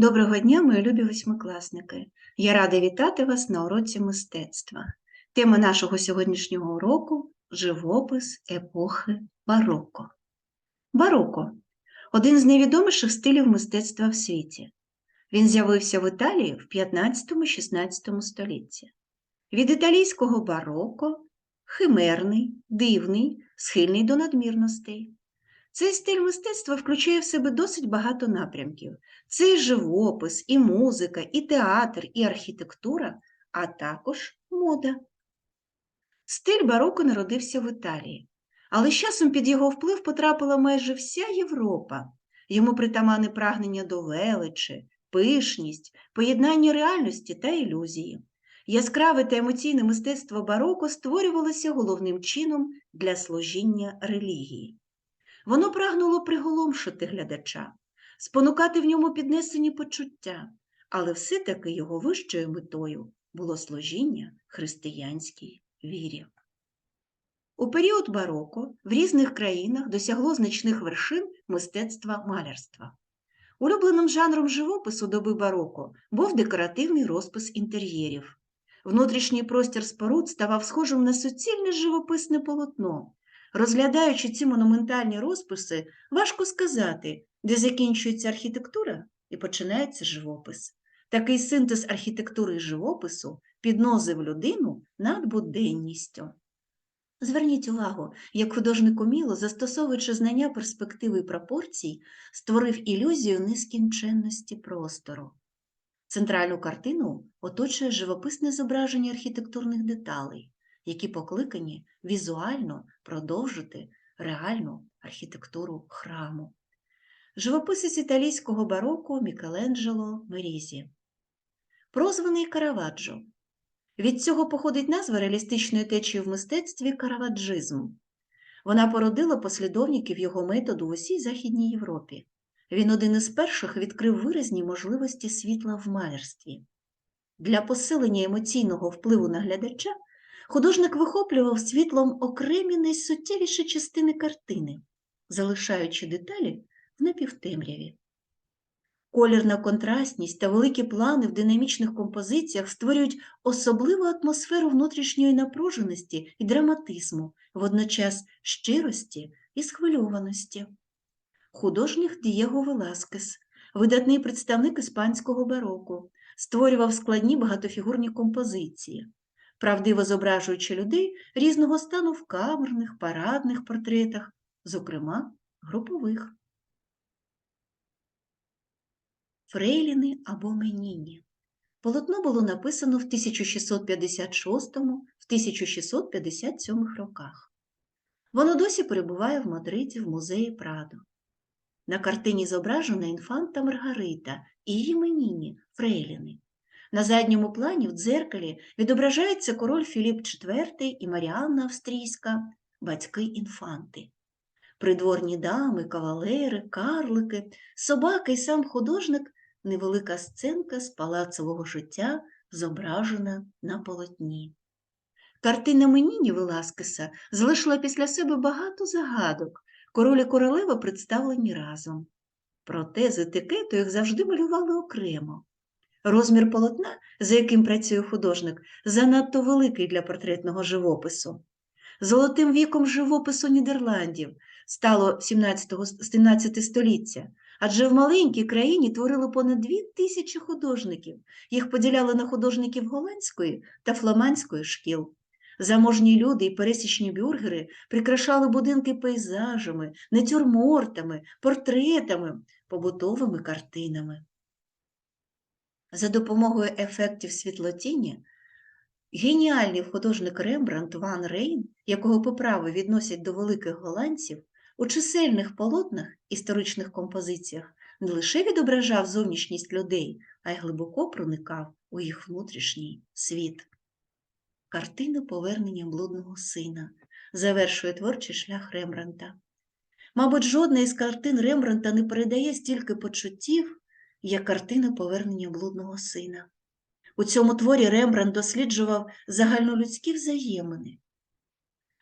Доброго дня, мої любі восьмикласники! Я рада вітати вас на уроці мистецтва. Тема нашого сьогоднішнього уроку живопис епохи бароко. Бароко один з найвідоміших стилів мистецтва в світі. Він з'явився в Італії в 15-16 столітті. Від італійського бароко химерний, дивний, схильний до надмірностей. Цей стиль мистецтва включає в себе досить багато напрямків. Це і живопис, і музика, і театр, і архітектура, а також мода. Стиль бароко народився в Італії, але з часом під його вплив потрапила майже вся Європа. Йому притаманне прагнення до величі, пишність, поєднання реальності та ілюзії. Яскраве та емоційне мистецтво бароко створювалося головним чином для служіння релігії. Воно прагнуло приголомшити глядача, спонукати в ньому піднесені почуття, але все-таки його вищою метою було служіння християнській вірі. У період бароко в різних країнах досягло значних вершин мистецтва малярства. Улюбленим жанром живопису доби бароко був декоративний розпис інтер'єрів. Внутрішній простір споруд ставав схожим на суцільне живописне полотно. Розглядаючи ці монументальні розписи, важко сказати, де закінчується архітектура і починається живопис. Такий синтез архітектури і живопису підносив людину над буденністю. Зверніть увагу, як художник уміло, застосовуючи знання перспективи і пропорцій, створив ілюзію нескінченності простору. Центральну картину оточує живописне зображення архітектурних деталей, які покликані візуально продовжити реальну архітектуру храму. Живописець італійського бароко Мікеланджело Мерізі. Прозваний Караваджо. Від цього походить назва реалістичної течії в мистецтві караваджизм. Вона породила послідовників його методу в усій Західній Європі. Він один із перших відкрив виразні можливості світла в малярстві. Для посилення емоційного впливу на глядача художник вихоплював світлом окремі найсуттєвіші частини картини, залишаючи деталі в напівтемряві. Колірна контрастність та великі плани в динамічних композиціях створюють особливу атмосферу внутрішньої напруженості і драматизму, водночас щирості і схвильованості. Художник Дієго Веласкес, видатний представник іспанського бароко, створював складні багатофігурні композиції, правдиво зображуючи людей різного стану в камерних, парадних портретах, зокрема групових. Фрейліни або Меніні. Полотно було написано в 1656-1657 роках. Воно досі перебуває в Мадриді в музеї Прадо. На картині зображена інфанта Маргарита і її Меніні Фрейліни. На задньому плані в дзеркалі відображається король Філіп IV і Маріанна Австрійська, батьки інфанти. Придворні дами, кавалери, карлики, собаки і сам художник невелика сценка з палацового життя зображена на полотні. Картина Меніні Веласкеса залишила після себе багато загадок. Король і королева представлені разом. Проте з етикету їх завжди малювали окремо. Розмір полотна, за яким працює художник, занадто великий для портретного живопису. Золотим віком живопису Нідерландів стало 17 століття, адже в маленькій країні творили понад дві тисячі художників. Їх поділяли на художників голландської та фламандської шкіл. Заможні люди і пересічні бюргери прикрашали будинки пейзажами, натюрмортами, портретами, побутовими картинами. За допомогою ефектів світлотіння геніальний художник Рембрандт Ван Рейн, якого по праву відносять до великих голландців, у чисельних полотнах історичних композиціях не лише відображав зовнішність людей, а й глибоко проникав у їх внутрішній світ. Картина повернення блудного сина завершує творчий шлях Рембранта. Мабуть, жодна із картин Рембранта не передає стільки почуттів, як картина повернення блудного сина. У цьому творі Рембрандт досліджував загальнолюдські взаємини.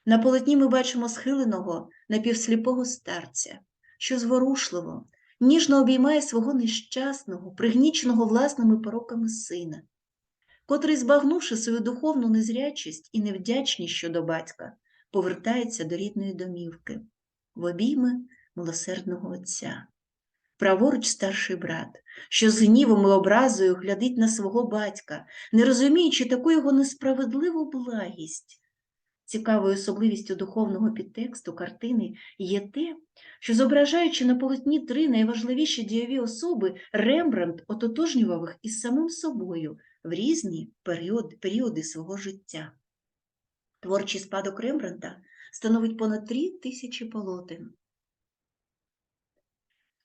На полотні ми бачимо схиленого напівсліпого старця, що зворушливо ніжно обіймає свого нещасного, пригніченого власними пороками сина, котрий, збагнувши свою духовну незрячість і невдячність щодо батька, повертається до рідної домівки в обійми милосердного отця. Праворуч старший брат, що з гнівом і образою глядить на свого батька, не розуміючи таку його несправедливу благість. Цікавою особливістю духовного підтексту картини є те, що, зображаючи на полотні три найважливіші дієві особи, Рембрандт ототожнював їх із самим собою в різні періоди, періоди свого життя. Творчий спадок Рембрандта становить понад три тисячі полотен.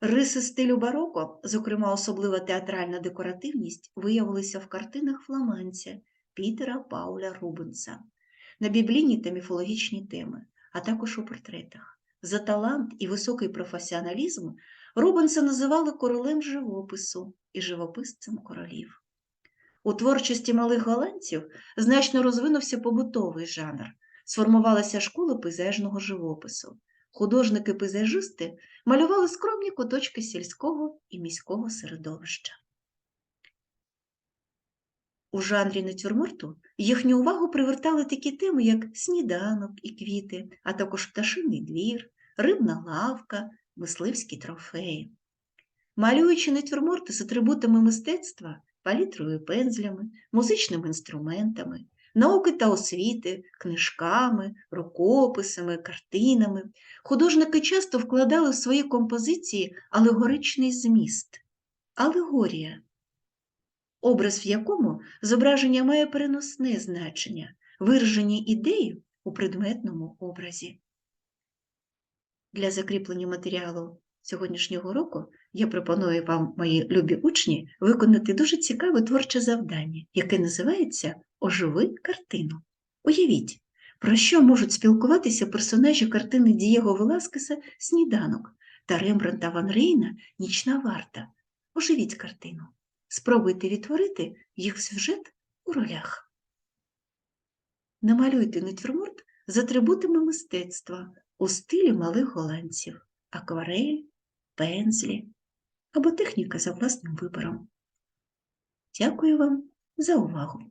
Риси стилю бароко, зокрема особлива театральна декоративність, виявилися в картинах фламандця Пітера Пауля Рубенса на біблійні та міфологічні теми, а також у портретах. За талант і високий професіоналізм Рубенса називали королем живопису і живописцем королів. У творчості малих голландців значно розвинувся побутовий жанр, сформувалася школа пейзажного живопису. Художники-пейзажисти малювали скромні куточки сільського і міського середовища. У жанрі натюрморту їхню увагу привертали такі теми, як сніданок і квіти, а також пташиний двір, рибна лавка, мисливські трофеї. Малюючи натюрморти з атрибутами мистецтва, палітрою пензлями, музичними інструментами, науки та освіти, книжками, рукописами, картинами, художники часто вкладали в свої композиції алегоричний зміст. Алегорія образ в якому зображення має переносне значення, виражені ідеї у предметному образі. Для закріплення матеріалу сьогоднішнього року я пропоную вам, мої любі учні, виконати дуже цікаве творче завдання, яке називається Оживи картину. Уявіть, про що можуть спілкуватися персонажі картини Дієго Веласкеса Сніданок та Рембранта Ван Рейна Нічна варта. Оживіть картину. Спробуйте відтворити їх сюжет у ролях. Намалюйте натюрморт з атрибутами мистецтва у стилі малих голландців, акварель, пензлі або техніка за власним вибором. Дякую вам за увагу!